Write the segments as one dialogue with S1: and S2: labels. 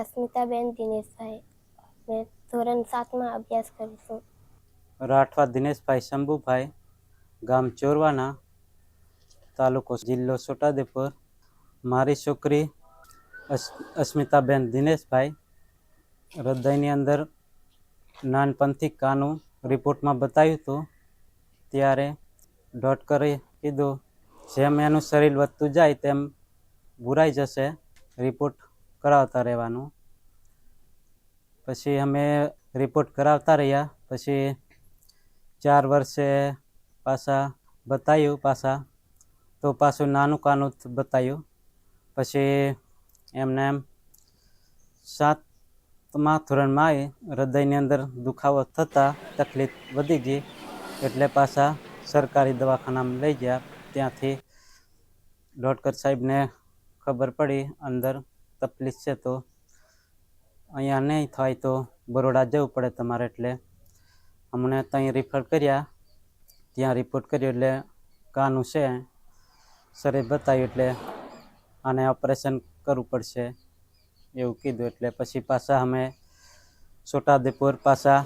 S1: અસ્મિતાબેન દિનેશભાઈ. મેં ધોરણ સાતમાં અભ્યાસ કરું છું
S2: રાઠવા દિનેશભાઈ શંભુભાઈ, ગામ ચોરવાના, તાલુકો જિલ્લો છોટાદેપુર મારી છોકરી અસ્મિતાબેન દિનેશભાઈ, હૃદયની અંદર નાનપણથી કાનું રિપોર્ટમાં બતાવ્યું હતું. ત્યારે ડોક્ટરે કીધું, જેમ એનું શરીર વધતું જાય, તેમ ભૂરાઈ જશે. રિપોર્ટ કરાવતા રહેવાનું. પછી અમે રિપોર્ટ કરાવતા રહ્યા. પછી ચાર વર્ષે પાછા બતાવ્યું પાછા. તો પાછું નાનું કાનું બતાવ્યું પછી એમને એમ સાતમા ધોરણમાં આવી હૃદયની અંદર દુખાવો થતાં તકલીફ વધી ગઈ. એટલે પાછા સરકારી દવાખાનામાં લઈ ગયા. ત્યાંથી ડોક્ટર સાહેબને ખબર પડી અંદર તકલીફ છે તો અહીંયા નહીં થાય તો બરોડા જવું પડે તમારે એટલે અમને ત્યાં રિફર કર્યા, ત્યાં રિપોર્ટ કર્યો એટલે કાનું છે સરે બતાવ્યું એટલે આને ઓપરેશન કરવું પડશે એવું કીધું એટલે પછી પાછા અમે છોટાદેપુર પાછા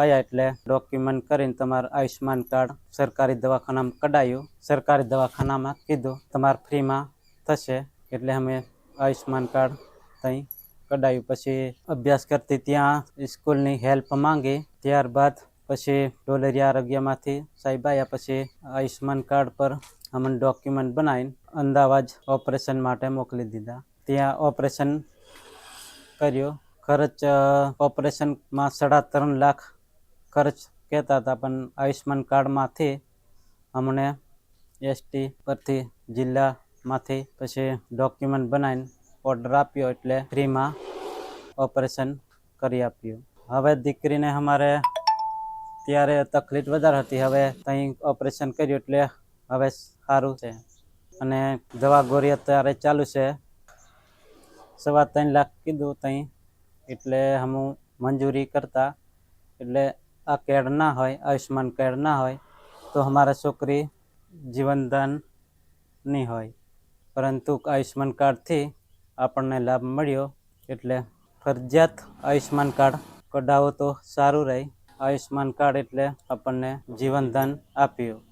S2: આવ્યા એટલે ડોક્યુમેન્ટ કરીને તમારું આયુષ્યમાન કાર્ડ સરકારી દવાખાનામાં કઢાયું. સરકારી દવાખાનામાં કીધું, તમારે ફ્રીમાં થશે એટલે અમે આયુષ્યમાન કાર્ડ ત્યાં કઢાયું. પછી અભ્યાસ કરતી ત્યાં સ્કૂલની હેલ્પ માંગી. ત્યારબાદ પછી ડોલેરિયા આરોગ્યમાંથી સાહેબ આવ્યા પછી આયુષ્યમાન કાર્ડ પર અમને ડોક્યુમેન્ટ બનાવીને અમદાવાદ ઓપરેશન માટે મોકલી દીધા. ત્યાં ઓપરેશન કર્યો. ખર્ચ અ, ઓપરેશનમાં સાડા ત્રણ લાખ ખર્ચ કહેતા હતા. પણ આયુષ્યમાન કાર્ડમાંથી અમને એસટી પરથી જિલ્લામાંથી પછી ડોક્યુમેન્ટ બનાવીને ઓર્ડર આપ્યો એટલે ફ્રીમાં ઓપરેશન કરી આપ્યું. હવે દીકરીને અમારે ત્યારે તકલીફ વધારે હતી. હવે ત્યાં ઓપરેશન કર્યું એટલે હવે સારું છે. અને દવા ગોળી અત્યારે ચાલુ છે. સવા ત્રણ લાખ કીધું ત્યાં એટલે હમું મંજૂરી કરતા. એટલે આ કેડ ના હોય, આયુષ્યમાન કેડ ના હોય, તો અમારા છોકરી જીવનદાન નહીં હોય. પરંતુ આયુષ્યમાન કાર્ડથી આપણને લાભ મળ્યો એટલે ફરજિયાત આયુષ્યમાન કાર્ડ કઢાવો તો સારું રહે. આયુષ્યમાન કાર્ડ એટલે આપણને જીવનદાન આપ્યું.